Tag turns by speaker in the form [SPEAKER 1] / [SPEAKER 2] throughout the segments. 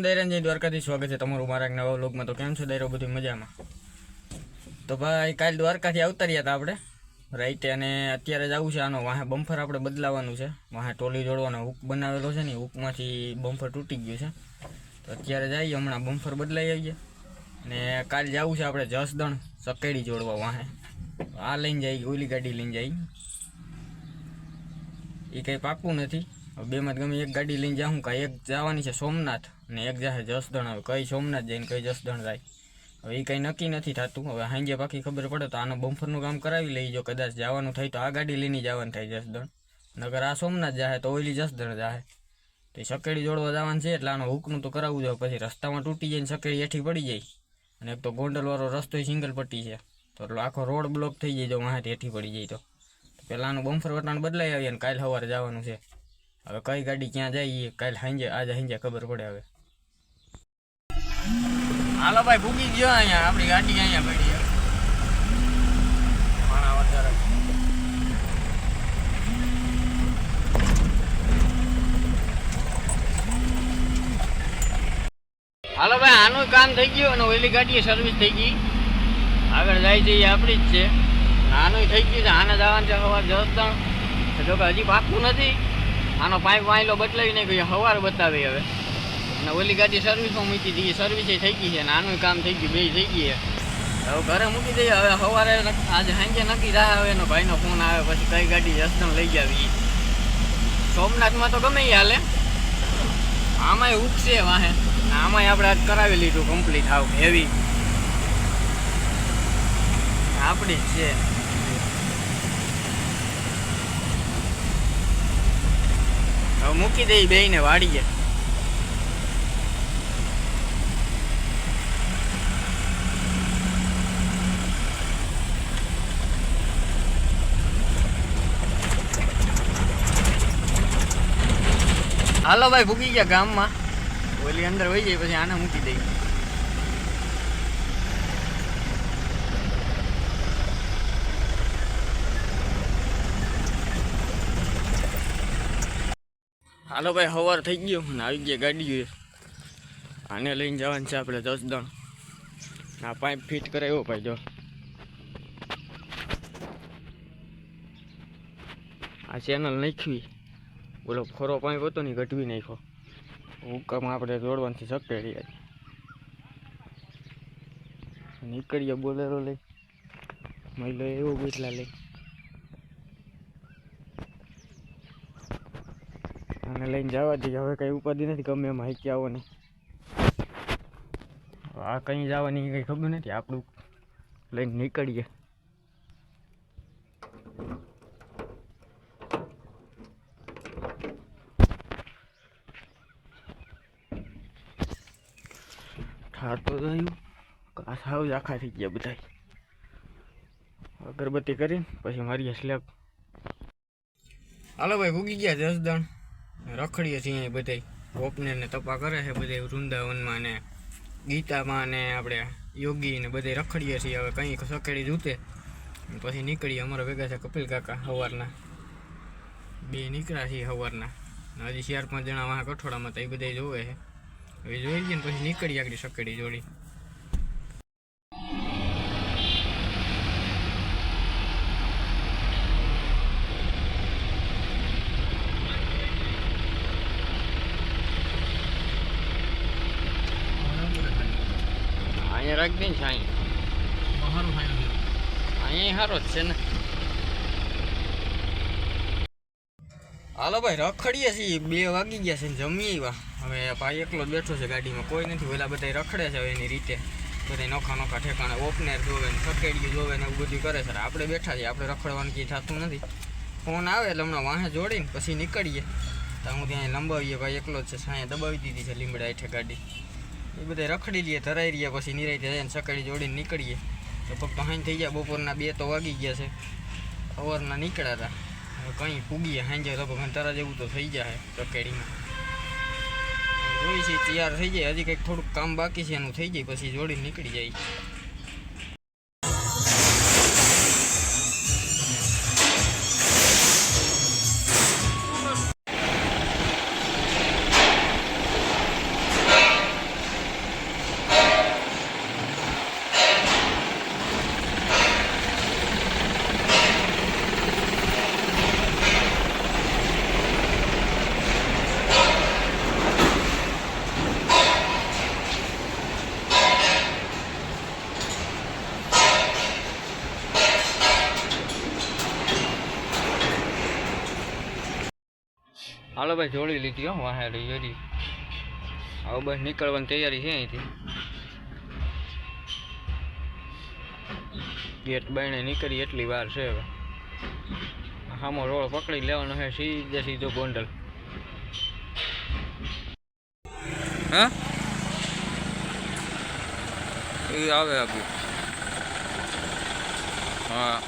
[SPEAKER 1] રામ દૈરાનજી દ્વારકાથી સ્વાગત છે તમારું મારા નવા વ્લોગમાં તો કેમ છો દૈરો? બધું મજામાં? તો ભાઈ, કાલ દ્વારકાથી આવતા રહ્યા હતા આપણે. રાઈટે અને અત્યારે જવું છે. આનો વાહે બમ્ફર આપણે બદલાવાનું છે. વાહે ટોલી જોડવાનો હુક બનાવેલો છે ને હુકમાંથી બમ્ફર તૂટી ગયું છે. તો અત્યારે જઈએ, હમણાં બમ્ફર બદલાઈ આવીએ. અને કાલ જવું છે આપણે જસદણ સકેડી જોડવા વાહે. આ લઈને જઈ ઓલી ગાડી લઈને જઈ એ કંઈ પાકું નથી. બેમાં ગમે એક ગાડી લઈને જાઉં કાંઈ એક જવાની છે સોમનાથ. અને એક જાહે જસદણ, હવે કઈ સોમનાથ જઈને કઈ જસદણ જાય. હવે એ કંઈ નક્કી નથી થતું. હવે સાંજે પાકી ખબર પડે તો આનું બમ્ફરનું કામ કરાવી લઈ જો. કદાચ જવાનું થાય તો આ ગાડી લઈને જવાનું થાય જસદણ. નગર આ સોમનાથ જાહે તો ઓઈલી જસદણ જાહે. તો એ સકેડી જોડવા જવાનું છે એટલે આનો હુકનું તો કરાવવું જોઈએ પછી રસ્તામાં તૂટી જઈને સકેડી હેઠી પડી જાય. અને એક તો ગોંડલવાળો રસ્તો સિંગલ પટ્ટી છે. તો એટલો આખો રોડ બ્લોક થઈ જાય જો વાંહેથી હેઠી પડી જાય તો. પહેલાંનું બમ્ફર વટાણ બદલાઈ આવીએ અને કાલે સવારે જવાનું છે. હવે કઈ ગાડી ક્યાં જાય કાલે સાંજે આજે સાંજે ખબર પડે હવે. હાલો ભાઈ ભૂકી ગયો અહીંયા. આપણી ગાડી અહીંયા પડી હાલો ભાઈ, આનું કામ થઈ ગયું અને ઓલી ગાડીએ સર્વિસ થઈ ગઈ. આગળ જાય છે એ આપણી જ છે. આનું થઈ ગયું છે, આને જવાનું છે સવાર જસદણ જો કે હજી પાકું નથી. આનો પાઇપ વાયલો બદલાવી નહીં ગયો સવાર બતાવી હવે. અને ઓલી ગાડી સર્વિસમાં મૂકી દીધી. સર્વિસ થઈ ગઈ છે અને આનું કામ થઈ ગયું બે થઈ ગઈ હવે ઘરે મૂકી દઈએ. હવે સવારે આજે સાંજે નક્કી રાહ હવે એનો ભાઈનો ફોન આવે, પછી કઈ ગાડી જસદણ લઈ જાવી. સોમનાથમાં તો ગમે હાલે. આમાંય ઉગશે વાહે. આમાંય આપણે આજ કરાવી લીધું કમ્પ્લીટ આવ હેવી આપણી જ છે. હવે મૂકી દઈ બે ને વાડીએ. હાલો ભાઈ, ભૂગી ગયા ગામમાં. ઓલી અંદર વહી જાય પછી આને મૂકી દઈ હાલો ભાઈ સવાર થઈ ગયો ને આવી ગયા ગાડીઓ આને લઈને જવાનું છે આપણે જસદણ આ પાઇપ ફિટ કરાવ્યો ભાઈ, જો. આ ચેનલ નાખવી બોલો, ખોરો પાઇપ હતો ને ઘટવી નાખ્યો. હુકામાં આપણે દોડવાથી સકેડી નીકળીએ બોલેરો લઈ. મહિલો એવો બેટલા લઈ. અને લઈને જવા દઈએ. હવે કંઈ ઉપાધિ નથી, ગમે એમાં હાઈકી આવો નહીં. આ કંઈ જવાની કંઈ ખબર નથી, આપણું લઈને નીકળીએ. ઠારતો થયું આ જ આખા થઈ ગયા બધા અગરબત્તી કરીને પછી મારીએ સ્લેબ. હાલો ભાઈ, ભૂગી ગયા જસદણ રખડીએ છીએ અહીં બધાય. ગોપને ને તપા કરે છે બધે વૃંદાવનમાં ને ગીતામાં ને આપણે યોગી ને બધે રખડીએ છીએ. હવે કંઈ સકેડી જૂતે પછી નીકળીએ. અમારા ભેગા છે કપિલ કાકા સવારના બે નીકળ્યા છીએ સવારના હજી ચાર પાંચ જણા વાહ કઠોળામાં તો એ બધા જોવે છે. હવે જોઈ લઈએ ને પછી નીકળી આગળ સકેડી જોડી. રાખી દે ને અહીંયા સારો જ છે ને. હાલો ભાઈ રખડીએ છીએ. બે વાગી ગયા છે જમીએ એવા. હવે ભાઈ એકલો જ બેઠો છે ગાડીમાં. કોઈ નથી. પેલા બધા રખડે છે એની રીતે. બધા નોખા નોખા ઠેકાણે ઓપનેર જોવે ને સકેડીઓ જોવે ને એવું બધું કરે છે. આપણે બેઠા છીએ. આપણે રખડવાનું કંઈ થતું નથી. ફોન આવે એટલે હમણાં વાહે જોડીને પછી નીકળીએ. તો હું ત્યાં લંબાવીએ. ભાઈ એકલો જ છે. સાંએ દબાવી દીધી છે લીમડા હેઠે ગાડી. એ બધા રખડી લઈએ ધરાઈ રહીએ પછી નિરાઈ જઈને સકાળી જોડીને નીકળીએ. તો પગ હાઈ થઈ ગયા. બપોરના બે તો વાગી ગયા છે. સવારના નીકળ્યા હતા કંઈ પૂગીએ સાંજે લગભગ તરા જેવું તો થઈ જાય સકેડીમાં. જોઈ છે, તૈયાર થઈ જાય. હજી કંઈક થોડુંક કામ બાકી છે, એનું થઈ જાય, પછી જોડી નીકળી જાય. હાલો ભાઈ, જોડી લીધી હો, વાહે જોડી હવે બસ નીકળવાની તૈયારી છે અહીંથી. ગેટ બાયણે નીકળી એટલી વાર છે હવે. સામો રોડ પકડી લેવાનો છે, સીધે સીધો ગોંડલ. હા? એ આવે આપ્યું હા.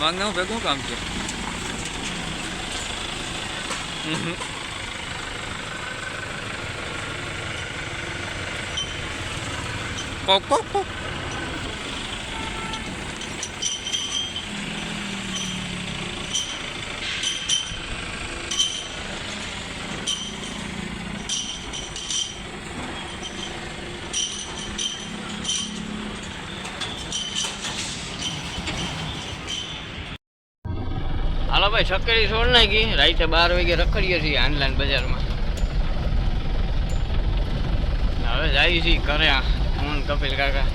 [SPEAKER 1] માંગને ભેગું કામ છે? હમ. કોક કોક હાલો ભાઈ સક્કરી છોડ નાખી. રાતે બાર વાગે રખડીએ છીએ આનલાન બજારમાં. હવે જાય છીએ કરે ફોન કપિલ કાકા.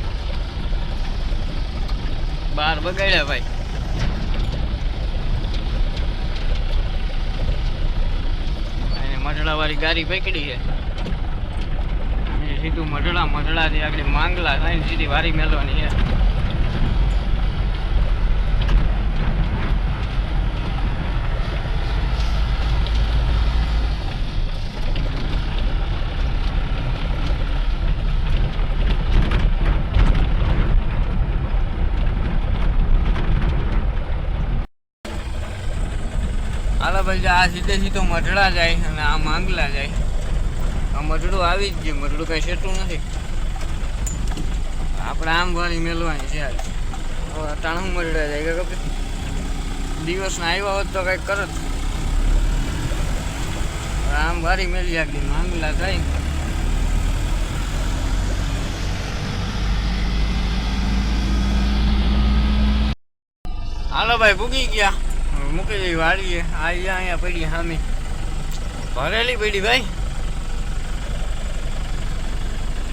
[SPEAKER 1] બાર બગાડ્યા ભાઈ. મઢડા વાળી ગાડી પકડી છે. સીધું મઢડા મઢડાથી આગળ માંગલા થઈને સીધી વારી મેળવાની છે હાલો ભાઈ આ સીધે સીધો મઢડા જાય અને આ માંગલા જાય. આ મઢડું આવી જ ગયું, મઢડું કઈ સેટું નથી. આપણે આમ વાળી મેળવાની છે અટાણું મઢડા જાય કે દિવસના આવ્યા હોત તો કંઈક કરત આમ વારી મેલી આગી માંગલા થાય. હાલો ભાઈ, ભૂગી ગયા. મૂકી દઈ વાળીએ. આ અહીંયા પડી સામે ભરેલી પડી ભાઈ.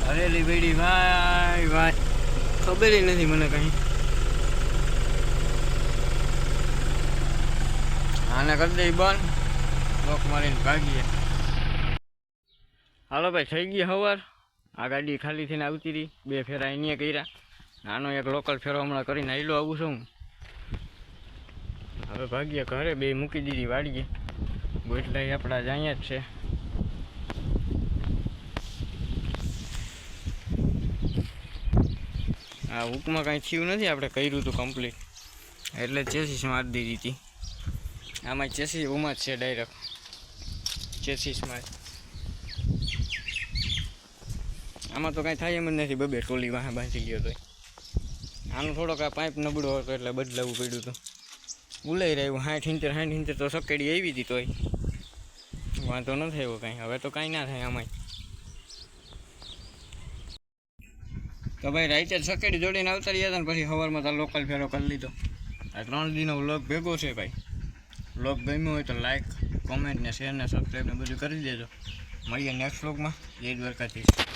[SPEAKER 1] ભરેલી પડી ભાઈ ભાઈ. ખબર નથી મને કઈ. આને કરી દઈ બંધ. લોક મારીને ભાગીએ. હાલો ભાઈ, થઈ ગઈ સવાર આ ગાડી ખાલી થઈને આવતી રહી. બે ફેરા અહીંયા કર્યા. નાનો એક લોકલ ફેરો હમણાં કરીને આવેલો આવું છું હું. હવે ભાગ્યા ઘરે બે મૂકી દીધી વાડીએ. ગોટલા આપણા જ અહીંયા જ છે. આ હુકમાં કાંઈ થયું નથી, આપણે કર્યું હતું કમ્પ્લીટ એટલે ચેસીસ મારી દીધી હતી. આમાં ચેસીસ ઉમાં જ છે ડાયરેક્ટ ચેસીસમાં આમાં તો કાંઈ થાય એમ જ નથી, બબે ટોલી વાહે બાંધી ગયો તો આનો થોડોક આ પાઇપ નબળો હતો એટલે બદલાવવું પડ્યું હતું. ઉલાઈ રહ્યું. સાઠ ઇંચર સાઠ ઇંચર તો સકેડી આવી હતી તોય. વાંધો ન થયો કાંઈ. હવે તો કાંઈ ના થાય આમાંય. તો ભાઈ રાઈટર સકેડી જોડીને આવતા રહ્યા હતા ને પછી સવારમાં તો લોકલ ફેરો કરી લીધો. આ ત્રણ દિનનો વ્લોગ ભેગો છે ભાઈ. વ્લોગ ગમ્યો હોય તો લાઈક કોમેન્ટ ને શેર ને સબસ્ક્રાઈબ ને બધું કરી દેજો. મળીએ નેક્સ્ટ વ્લોગમાં જય દ્વારકાધીશ.